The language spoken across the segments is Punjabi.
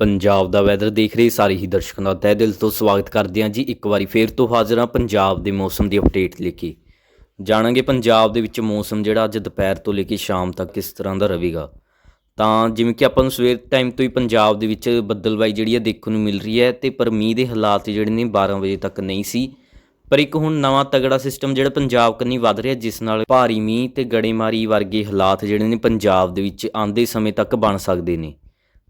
ਪੰਜਾਬ ਦਾ ਵੈਦਰ ਦੇਖ ਰਹੇ ਸਾਰੇ ਹੀ ਦਰਸ਼ਕਾਂ ਦਾ ਤਹਿ ਦਿਲ ਤੋਂ ਸਵਾਗਤ ਕਰਦੇ ਹਾਂ ਜੀ। ਇੱਕ ਵਾਰੀ ਫੇਰ ਤੋਂ ਹਾਜ਼ਰ ਹਾਂ ਪੰਜਾਬ ਦੇ ਮੌਸਮ ਦੀ ਅਪਡੇਟ ਲੈ ਕੇ। ਜਾਣਾਂਗੇ ਪੰਜਾਬ ਦੇ ਵਿੱਚ ਮੌਸਮ ਜਿਹੜਾ ਅੱਜ ਦੁਪਹਿਰ ਤੋਂ ਲੈ ਕੇ ਸ਼ਾਮ ਤੱਕ ਕਿਸ ਤਰ੍ਹਾਂ ਦਾ ਰਹੇਗਾ। ਤਾਂ ਜਿਵੇਂ ਕਿ ਆਪਾਂ ਨੂੰ ਸਵੇਰ ਟਾਈਮ ਤੋਂ ਹੀ ਪੰਜਾਬ ਦੇ ਵਿੱਚ ਬੱਦਲਬਾਈ ਜਿਹੜੀ ਹੈ ਦੇਖਣ ਨੂੰ ਮਿਲ ਰਹੀ ਹੈ ਤੇ ਪਰ ਮੀਂਹ ਦੇ ਹਾਲਾਤ ਜਿਹੜੇ ਨੇ 12 ਵਜੇ ਤੱਕ ਨਹੀਂ ਸੀ। ਪਰ ਇੱਕ ਹੁਣ ਨਵਾਂ ਤਗੜਾ ਸਿਸਟਮ ਜਿਹੜਾ ਪੰਜਾਬ ਕੰਨੀ ਵੱਧ ਰਿਹਾ, ਜਿਸ ਨਾਲ ਭਾਰੀ ਮੀਂਹ ਤੇ ਗੜੇਮਾਰੀ ਵਰਗੇ ਹਾਲਾਤ ਜਿਹੜੇ ਨੇ ਪੰਜਾਬ ਦੇ ਵਿੱਚ ਆਉਂਦੇ ਸਮੇਂ ਤੱਕ ਬਣ ਸਕਦੇ ਨੇ।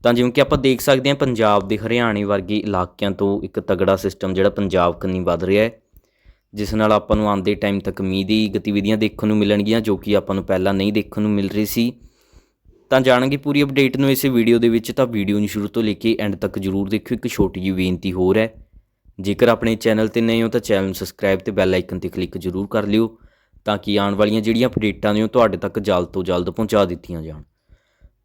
ਤਾਂ ਜਿਵੇਂ ਕਿ ਆਪਾਂ ਦੇਖ ਸਕਦੇ ਹਾਂ ਪੰਜਾਬ ਦੇ ਹਰਿਆਣੇ ਵਰਗੇ ਇਲਾਕਿਆਂ ਤੋਂ ਇੱਕ ਤਗੜਾ ਸਿਸਟਮ ਜਿਹੜਾ ਪੰਜਾਬ ਕੰਨੀ ਵੱਧ ਰਿਹਾ ਹੈ, ਜਿਸ ਨਾਲ ਆਪਾਂ ਨੂੰ ਆਉਂਦੇ ਟਾਈਮ ਤੱਕ ਮੀਂਹ ਦੀ ਗਤੀਵਿਧੀਆਂ ਦੇਖਣ ਨੂੰ ਮਿਲਣਗੀਆਂ, ਜੋ ਕਿ ਆਪਾਂ ਨੂੰ ਪਹਿਲਾਂ ਨਹੀਂ ਦੇਖਣ ਨੂੰ ਮਿਲ ਰਹੀ ਸੀ। ਤਾਂ ਜਾਣਾਂਗੇ ਪੂਰੀ ਅਪਡੇਟ ਨੂੰ ਇਸੇ ਵੀਡੀਓ ਦੇ ਵਿੱਚ, ਤਾਂ ਵੀਡੀਓ ਨੂੰ ਸ਼ੁਰੂ ਤੋਂ ਲੈ ਕੇ ਐਂਡ ਤੱਕ ਜਰੂਰ ਦੇਖਿਓ। ਇੱਕ ਛੋਟੀ ਜਿਹੀ ਬੇਨਤੀ ਹੋਰ ਹੈ, ਜੇਕਰ ਆਪਣੇ ਚੈਨਲ ਤੇ ਨਏ ਹੋ ਤਾਂ ਚੈਨਲ ਨੂੰ ਸਬਸਕ੍ਰਾਈਬ ਤੇ ਬੈਲ ਆਈਕਨ ਤੇ ਕਲਿੱਕ ਜਰੂਰ ਕਰ ਲਿਓ, ਤਾਂ ਕਿ ਆਉਣ ਵਾਲੀਆਂ ਜਿਹੜੀਆਂ ਅਪਡੇਟਾਂ ਨੇ ਉਹ ਤੁਹਾਡੇ ਤੱਕ ਜਲਦ ਤੋਂ ਜਲਦ ਪਹੁੰਚਾ ਦਿੱਤੀਆਂ ਜਾਣ।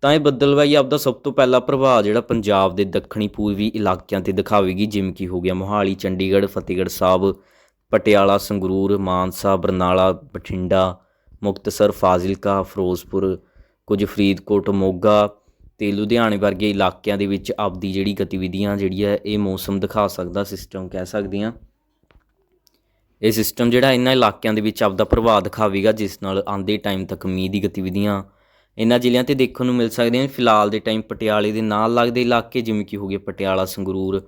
ਤਾਂ ਇਹ ਬੱਦਲਵਾਈ ਆਪਦਾ ਸਭ ਤੋਂ ਪਹਿਲਾ ਪ੍ਰਭਾਵ ਜਿਹੜਾ ਪੰਜਾਬ ਦੇ ਦੱਖਣੀ ਪੂਰਬੀ ਇਲਾਕਿਆਂ ਤੇ ਦਿਖਾਵੇਗੀ, ਜਿਵੇਂ ਕਿ ਹੋ ਗਿਆ ਮੋਹਾਲੀ, ਚੰਡੀਗੜ੍ਹ, ਫਤਿਹਗੜ੍ਹ ਸਾਹਿਬ, ਪਟਿਆਲਾ, ਸੰਗਰੂਰ, ਮਾਨਸਾ, ਬਰਨਾਲਾ, ਬਠਿੰਡਾ, ਮੁਕਤਸਰ, ਫਾਜ਼ਿਲਕਾ, ਫਿਰੋਜ਼ਪੁਰ, ਕੁਝ ਫਰੀਦਕੋਟ, ਮੋਗਾ ਤੇ ਲੁਧਿਆਣੇ ਵਰਗੇ ਇਲਾਕਿਆਂ ਦੇ ਵਿੱਚ ਆਪਦੀ ਜਿਹੜੀ ਗਤੀਵਿਧੀਆਂ ਜਿਹੜੀ ਹੈ, ਇਹ ਮੌਸਮ ਦਿਖਾ ਸਕਦਾ ਸਿਸਟਮ ਕਹਿ ਸਕਦੇ ਹਾਂ ਇਹ ਸਿਸਟਮ ਜਿਹੜਾ ਇਹਨਾਂ ਇਲਾਕਿਆਂ ਦੇ ਵਿੱਚ ਆਪਦਾ ਪ੍ਰਭਾਵ ਦਿਖਾਵੇਗਾ, ਜਿਸ ਨਾਲ ਆਂਦੇ ਟਾਈਮ ਤੱਕ ਮੀਂਹ ਦੀ ਗਤੀਵਿਧੀਆਂ ਇਹਨਾਂ ਜ਼ਿਲ੍ਹਿਆਂ ਤੇ ਦੇਖਣ ਨੂੰ ਮਿਲ ਸਕਦੇ ਨੇ ਫਿਲਹਾਲ ਦੇ ਟਾਈਮ ਪਟਿਆਲੇ ਦੇ ਨਾਲ ਲੱਗਦੇ ਇਲਾਕੇ ਜਿਵੇਂ ਕਿ ਹੋ ਗਏ ਪਟਿਆਲਾ, ਸੰਗਰੂਰ,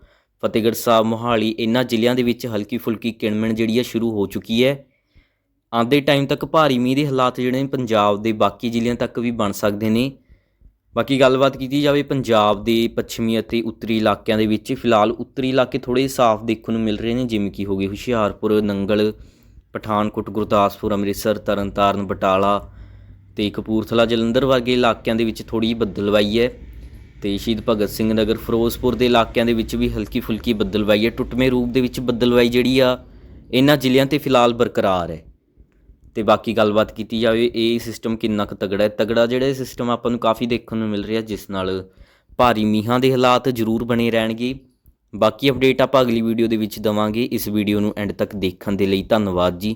ਫਤਿਹਗੜ੍ਹ ਸਾਹਿਬ, ਮੋਹਾਲੀ, ਇਹਨਾਂ ਜ਼ਿਲ੍ਹਿਆਂ ਦੇ ਵਿੱਚ ਹਲਕੀ ਫੁਲਕੀ ਕਿਣਮਿਣ ਜਿਹੜੀ ਹੈ ਸ਼ੁਰੂ ਹੋ ਚੁੱਕੀ ਹੈ। ਆਉਂਦੇ ਟਾਈਮ ਤੱਕ ਭਾਰੀ ਮੀਂਹ ਦੇ ਹਾਲਾਤ ਜਿਹੜੇ ਨੇ ਪੰਜਾਬ ਦੇ ਬਾਕੀ ਜ਼ਿਲ੍ਹਿਆਂ ਤੱਕ ਵੀ ਬਣ ਸਕਦੇ ਨੇ। ਬਾਕੀ ਗੱਲਬਾਤ ਕੀਤੀ ਜਾਵੇ ਪੰਜਾਬ ਦੇ ਪੱਛਮੀ ਅਤੇ ਉੱਤਰੀ ਇਲਾਕਿਆਂ ਦੇ ਵਿੱਚ, ਫਿਲਹਾਲ ਉੱਤਰੀ ਇਲਾਕੇ ਥੋੜੇ ਸਾਫ਼ ਦੇਖਣ ਨੂੰ ਮਿਲ ਰਹੇ ਨੇ, ਜਿਵੇਂ ਕਿ ਹੋ ਗਏ ਹੁਸ਼ਿਆਰਪੁਰ, ਨੰਗਲ, ਪਠਾਨਕੋਟ, ਗੁਰਦਾਸਪੁਰ, ਅੰਮ੍ਰਿਤਸਰ, ਤਰਨਤਾਰਨ, ਬਟਾਲਾ ਤੇ ਕਪੂਰਥਲਾ ਜਲੰਧਰ ਵਰਗੇ ਇਲਾਕਿਆਂ ਦੇ ਵਿੱਚ ਥੋੜੀ ਬੱਦਲਵਾਈ ਹੈ ਤੇ ਸ਼ਹੀਦ ਭਗਤ ਸਿੰਘ ਨਗਰ ਫਿਰੋਜ਼ਪੁਰ ਦੇ ਇਲਾਕਿਆਂ ਦੇ ਵਿੱਚ ਵੀ ਹਲਕੀ ਫੁਲਕੀ ਬੱਦਲਵਾਈ ਹੈ। ਟੁੱਟਵੇਂ ਰੂਪ ਦੇ ਵਿੱਚ ਬੱਦਲਵਾਈ ਜਿਹੜੀ ਆ, ਇਹਨਾਂ ਜ਼ਿਲ੍ਹਿਆਂ ਤੇ ਫਿਲਹਾਲ ਬਰਕਰਾਰ ਹੈ। ਤੇ ਬਾਕੀ ਗੱਲਬਾਤ ਕੀਤੀ ਜਾਵੇ, ਇਹ ਸਿਸਟਮ ਕਿੰਨਾ ਕੁ ਤਗੜਾ ਹੈ? ਤਗੜਾ ਜਿਹੜਾ ਸਿਸਟਮ ਆਪਾਂ ਨੂੰ ਕਾਫੀ ਦੇਖਣ ਨੂੰ ਮਿਲ ਰਿਹਾ, ਜਿਸ ਨਾਲ ਭਾਰੀ ਮੀਂਹਾਂ ਦੇ ਹਾਲਾਤ ਜ਼ਰੂਰ ਬਣੇ ਰਹਿਣਗੇ। ਬਾਕੀ ਅਪਡੇਟ ਆਪਾਂ ਅਗਲੀ ਵੀਡੀਓ ਦੇ ਵਿੱਚ ਦਵਾਂਗੇ। ਇਸ ਵੀਡੀਓ ਨੂੰ ਐਂਡ ਤੱਕ ਦੇਖਣ ਦੇ ਲਈ ਧੰਨਵਾਦ ਜੀ।